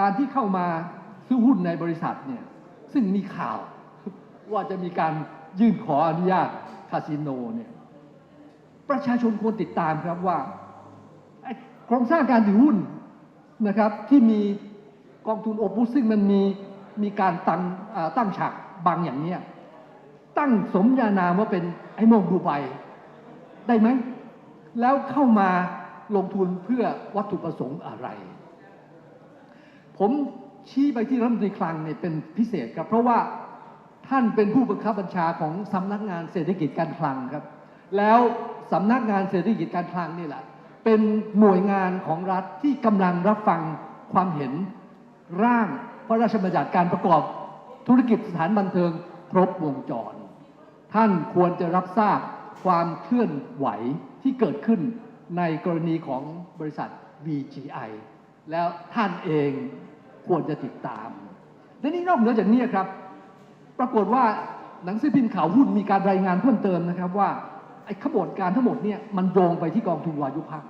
การที่เข้ามาซื้อหุ้นในบริษัทเนี่ยซึ่งมีข่าวว่าจะมีการยื่นขออนุญาตคาสิโนเนี่ยประชาชนควรติดตามครับว่าโครงสร้างการถือหุ้นนะครับที่มีกองทุนโอปุสซึ่งมันมีมีการตั้งตั้งฉากบางอย่างเนี้ยตั้งสมญานามว่าเป็นไอ้โมงดูไบได้ไหมแล้วเข้ามาลงทุนเพื่อวัตถุประสงค์อะไร ผมชี้ไปที่รัฐมนตรีคลังเนี่ยเป็นพิเศษครับ เพราะว่าท่านเป็นผู้บังคับบัญชาของสำนักงานเศรษฐกิจการคลังครับ แล้วสำนักงานเศรษฐกิจการคลังนี่แหละ เป็นหน่วยงานของรัฐที่กำลังรับฟังความเห็นร่างพระราชบัญญัติการประกอบธุรกิจสถานบันเทิงครบวงจร ท่านควรจะรับทราบความเคลื่อนไหวที่เกิดขึ้นในกรณีของบริษัท VGI แล้วท่านเอง ควรจะติดตาม และนี่นอกเหนือจากนี้ครับ ปรากฏว่าหนังสือพิมพ์ข่าวหุ้นมีการรายงานเพิ่มเติมนะครับว่าไอ้ขบวนการทั้งหมดเนี่ยมันโยงไปที่กองทุนวายุพัก